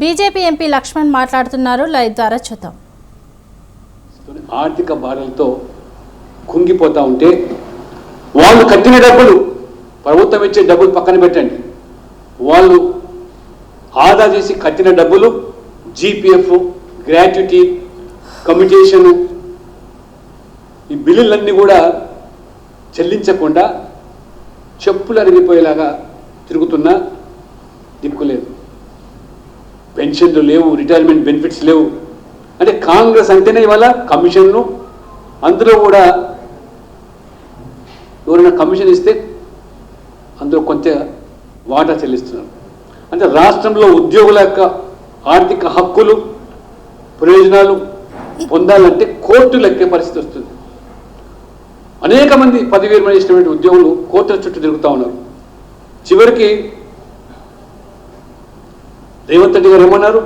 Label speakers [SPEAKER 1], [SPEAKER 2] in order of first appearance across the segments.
[SPEAKER 1] BJP MP Laxman మాట్లాడుతున్నారు. Live ద్వారా చూద్దాం.
[SPEAKER 2] ఆర్థిక భారాలతో కుంగిపోతూ ఉంటే వాళ్ళు కట్టిన డబ్బులు ప్రభుత్వం ఇచ్చే డబ్బులు పక్కన పెట్టండి. వాళ్ళు ఆదా చేసి కట్టిన డబ్బులు జీపీఎఫ్ గ్రాట్యుటీ కమ్యూటేషన్ ఈ బిల్లులన్నీ కూడా చెల్లించకుండా చెప్పులు అరిగిపోయేలాగా తిరుగుతున్నా పెన్షన్లు లేవు రిటైర్మెంట్ బెనిఫిట్స్ లేవు. అంటే కాంగ్రెస్ అంటేనే ఇవాళ కమిషన్లు. అందులో కూడా ఎవరైనా కమిషన్ ఇస్తే అందులో కొంత వాటా చెల్లిస్తున్నారు. అంటే రాష్ట్రంలో ఉద్యోగుల యొక్క ఆర్థిక హక్కులు ప్రయోజనాలు పొందాలంటే కోర్టులు ఎక్కే పరిస్థితి వస్తుంది. అనేక మంది పదివేలు మంది ఇష్టమైన ఉద్యోగులు కోర్టుల చుట్టూ తిరుగుతూ ఉన్నారు. చివరికి రేవంత్ రెడ్డి గారు ఏమన్నారు?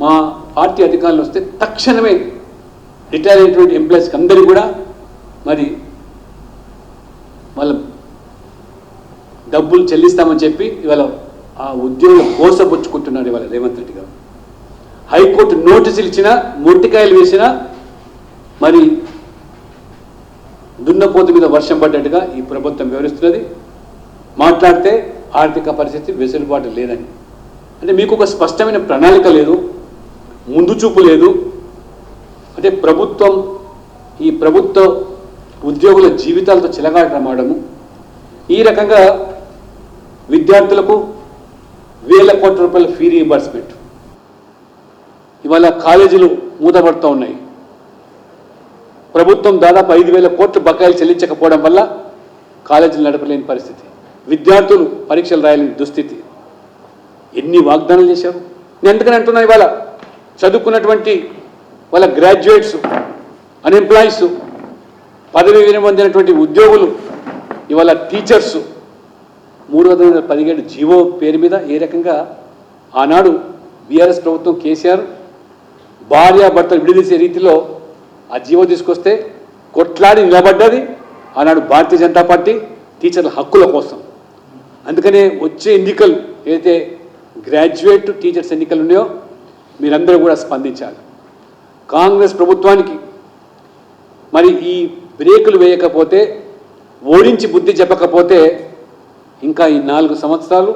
[SPEAKER 2] మా పార్టీ అధికారులు వస్తే తక్షణమే రిటైర్ అయినటువంటి ఎంప్లాయీస్కి అందరికీ కూడా మరి వాళ్ళ డబ్బులు చెల్లిస్తామని చెప్పి ఇవాళ ఆ ఉద్యోగులు మోసపుచ్చుకుంటున్నారు ఇవాళ రేవంత్ రెడ్డి గారు. హైకోర్టు నోటీసులు ఇచ్చినా మొట్టికాయలు వేసినా మరి దున్నపోత మీద వర్షం పడ్డట్టుగా ఈ ప్రభుత్వం వివరిస్తున్నది మాట్లాడితే ఆర్థిక పరిస్థితి వెసులుబాటు లేదని అంటే మీకు ఒక స్పష్టమైన ప్రణాళిక లేదు ముందు చూపు లేదు. అంటే ప్రభుత్వం ఈ ప్రభుత్వ ఉద్యోగుల జీవితాలతో చిలగాటమాడము ఈ రకంగా విద్యార్థులకు వేల కోట్ల రూపాయల ఫీ రీయింబర్స్మెంట్ ఇవాళ కాలేజీలు మూతపడుతూ ఉన్నాయి. ప్రభుత్వం దాదాపు ఐదు వేల కోట్లు బకాయిలు చెల్లించకపోవడం వల్ల కాలేజీలు నడపలేని పరిస్థితి. విద్యార్థులు పరీక్షలు రాయలేని దుస్థితి. ఎన్ని వాగ్దానాలు చేశారు? నేను ఎందుకని అంటున్నా ఇవాళ? చదువుకున్నటువంటి వాళ్ళ గ్రాడ్యుయేట్స్ అన్ఎంప్లాయీస్ పదవి వినబొందినటువంటి ఉద్యోగులు ఇవాళ టీచర్స్ మూడు వందల పదిహేడు జీవో పేరు మీద ఏ రకంగా ఆనాడు బీఆర్ఎస్ ప్రభుత్వం కేసీఆర్ భార్యాభర్తలు విడిదీసే రీతిలో ఆ జీవో తీసుకొస్తే కొట్లాడి నిలబడ్డది ఆనాడు భారతీయ జనతా పార్టీ టీచర్ల హక్కుల కోసం. అందుకనే వచ్చే ఎన్నికలు ఏదైతే గ్రాడ్యుయేట్ టీచర్స్ ఎన్నికలు ఉన్నాయో మీరందరూ కూడా స్పందించాలి. కాంగ్రెస్ ప్రభుత్వానికి మరి ఈ బ్రేకులు వేయకపోతే ఓడించి బుద్ధి చెప్పకపోతే ఇంకా ఈ నాలుగు సంవత్సరాలు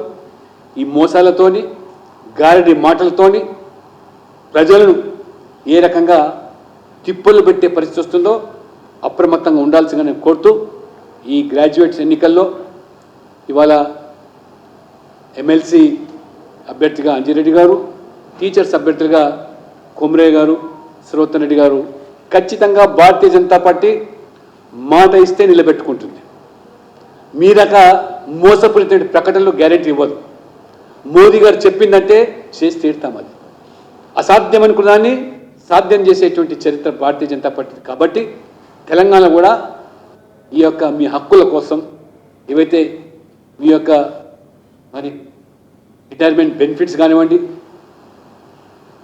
[SPEAKER 2] ఈ మోసాలతోని గారడి మాటలతోని ప్రజలను ఏ రకంగా తిప్పులు పెట్టే పరిస్థితి వస్తుందో అప్రమత్తంగా ఉండాల్సిందిగా నేను కోరుతూ ఈ గ్రాడ్యుయేట్స్ ఎన్నికల్లో ఇవాళ ఎమ్మెల్సీ అభ్యర్థిగా అంజిరెడ్డి గారు టీచర్స్ అభ్యర్థులుగా కొమరే గారు శ్రోతన్ రెడ్డి గారు ఖచ్చితంగా భారతీయ జనతా పార్టీ మాట ఇస్తే నిలబెట్టుకుంటుంది. మీరక మోసపూరిత ప్రకటనలు గ్యారెంటీ ఇవ్వదు. మోదీ గారు చెప్పిందంటే చేసి తీరుతాం అది. అసాధ్యం అనుకున్నాన్ని సాధ్యం చేసేటువంటి చరిత్ర భారతీయ జనతా పార్టీ కాబట్టి తెలంగాణ కూడా ఈ యొక్క మీ హక్కుల కోసం ఏవైతే మీ యొక్క మరి రిటైర్మెంట్ బెనిఫిట్స్ కానివ్వండి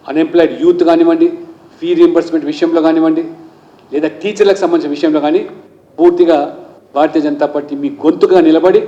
[SPEAKER 2] అన్ఎంప్లాయిడ్ యూత్ కానివ్వండి ఫీ రీంబర్స్మెంట్ విషయంలో కానివ్వండి లేదా టీచర్లకు సంబంధించిన విషయంలో కానీ పూర్తిగా భారతీయ జనతా పార్టీ మీ గొంతుగా నిలబడి